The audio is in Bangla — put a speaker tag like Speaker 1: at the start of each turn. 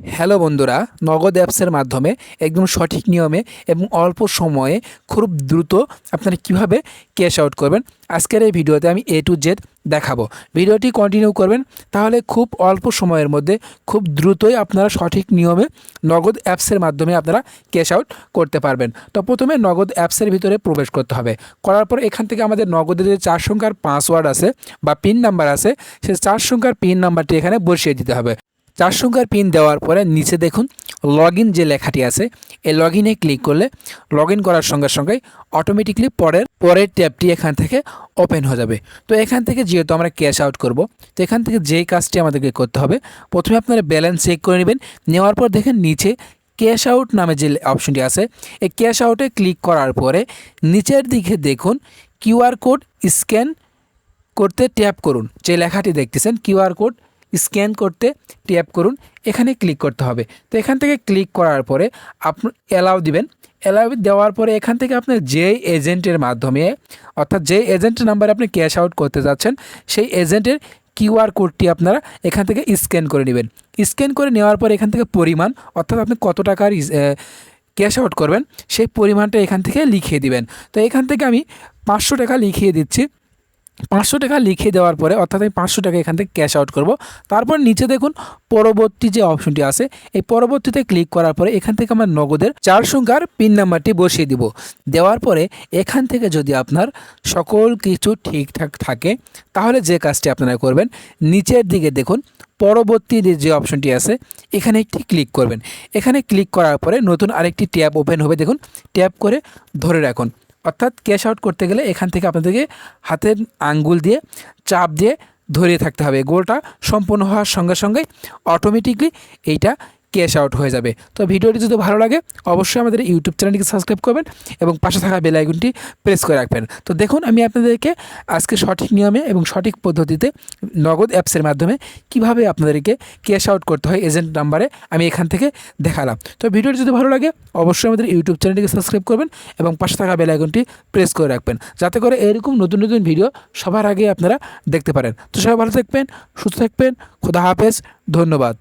Speaker 1: হ্যালো বন্ধুরা, নগদ অ্যাপসের মাধ্যমে একদম সঠিক নিয়মে এবং অল্প সময়ে খুব দ্রুত আপনারা কীভাবে ক্যাশ আউট করবেন, আজকের এই ভিডিওতে আমি এ টু জেড দেখাবো। ভিডিওটি কন্টিনিউ করবেন, তাহলে খুব অল্প সময়ের মধ্যে খুব দ্রুতই আপনারা সঠিক নিয়মে নগদ অ্যাপসের মাধ্যমে আপনারা ক্যাশ আউট করতে পারবেন। তো প্রথমে নগদ অ্যাপসের ভিতরে প্রবেশ করতে হবে। করার পর এখান থেকে আমাদের নগদের যে চার সংখ্যার পাসওয়ার্ড আছে বা পিন নাম্বার আছে, সেই চার সংখ্যার পিন নাম্বারটি এখানে বসিয়ে দিতে হবে। চার সংখ্যার পিন দেওয়ার পরে নিচে দেখুন লগ যে লেখাটি আছে, এই লগ ক্লিক করলে লগ করার সঙ্গে সঙ্গে অটোমেটিকলি পরের পরের ট্যাবটি এখান থেকে ওপেন হয়ে যাবে। তো এখান থেকে যেহেতু আমরা ক্যাশ আউট করব, তো এখান থেকে যেই কাজটি আমাদেরকে করতে হবে, প্রথমে আপনারা ব্যালেন্স চেক করে নেবেন, নেওয়ার পর দেখেন নিচে ক্যাশ আউট নামে যে অপশনটি আছে, এই ক্যাশ আউটে ক্লিক করার পরে নিচের দিকে দেখুন কিউআর কোড স্ক্যান করতে ট্যাপ করুন। যে লেখাটি দেখতেছেন কিউআর কোড স্ক্যান করতে ট্যাপ করুন, এখানে ক্লিক করতে হবে। তো এখান থেকে ক্লিক করার পরে আপনি অ্যালাউ দিবেন। অ্যালাউ দেওয়ার পরে এখান থেকে আপনার যে এজেন্টের মাধ্যমে, অর্থাৎ যে এজেন্টের নাম্বারে আপনি ক্যাশ আউট করতে যাচ্ছেন, সেই এজেন্টের কিউআর কোডটি আপনারা এখান থেকে স্ক্যান করে নেবেন। স্ক্যান করে নেওয়ার পর এখান থেকে পরিমাণ, অর্থাৎ আপনি কত টাকার ক্যাশ আউট করবেন, সেই পরিমাণটা এখান থেকে লিখিয়ে দিবেন। তো এখান থেকে আমি পাঁচশো টাকা লিখিয়ে দিচ্ছি। পাঁচশো টাকা লিখে দেওয়ার পরে অর্থাৎ আমি পাঁচশো টাকা এখান থেকে ক্যাশ আউট করব। তারপর নিচে দেখুন, পরবর্তী যে অপশনটি আছে, এই পরবর্তীতে ক্লিক করার পরে এখান থেকে আমার নগদের চার সংখ্যার পিন নাম্বারটি বসিয়ে দিব। দেওয়ার পরে এখান থেকে যদি আপনার সকল কিছু ঠিকঠাক থাকে, তাহলে যে কাজটি আপনারা করবেন, নিচের দিকে দেখুন, পরবর্তী যে অপশনটি আছে, এখানে একটি ক্লিক করবেন। এখানে ক্লিক করার পরে নতুন আরেকটি ট্যাব ওপেন হবে, দেখুন ট্যাপ করে ধরে রাখুন। অর্থাৎ ক্যাশ আউট করতে গেলে এখান থেকে আপনাদেরকে হাতের আঙ্গুল দিয়ে চাপ দিয়ে ধরিয়ে থাকতে হবে। গোলটা সম্পূর্ণ হওয়ার সঙ্গে সঙ্গে অটোমেটিকলি এইটা ক্যাশ আউট হয়ে যাবে। তো ভিডিওটি যদি ভালো লাগে, অবশ্যই আমাদের ইউটিউব চ্যানেলটিকে সাবস্ক্রাইব করবেন এবং পাশে থাকা বেল প্রেস করে রাখবেন। তো দেখুন, আমি আপনাদেরকে আজকে সঠিক নিয়মে এবং সঠিক পদ্ধতিতে নগদ অ্যাপসের মাধ্যমে কীভাবে আপনাদেরকে ক্যাশ আউট করতে হয় এজেন্ট নাম্বারে আমি এখান থেকে দেখালাম। তো ভিডিওটি যদি ভালো লাগে, অবশ্যই আমাদের ইউটিউব চ্যানেলটিকে সাবস্ক্রাইব করবেন এবং পাশে থাকা বেল প্রেস করে রাখবেন, যাতে করে এরকম নতুন নতুন ভিডিও সবার আগে আপনারা দেখতে পারেন। তো সবাই ভালো থাকবেন, সুস্থ থাকবেন, খোদা হাফেজ, ধন্যবাদ।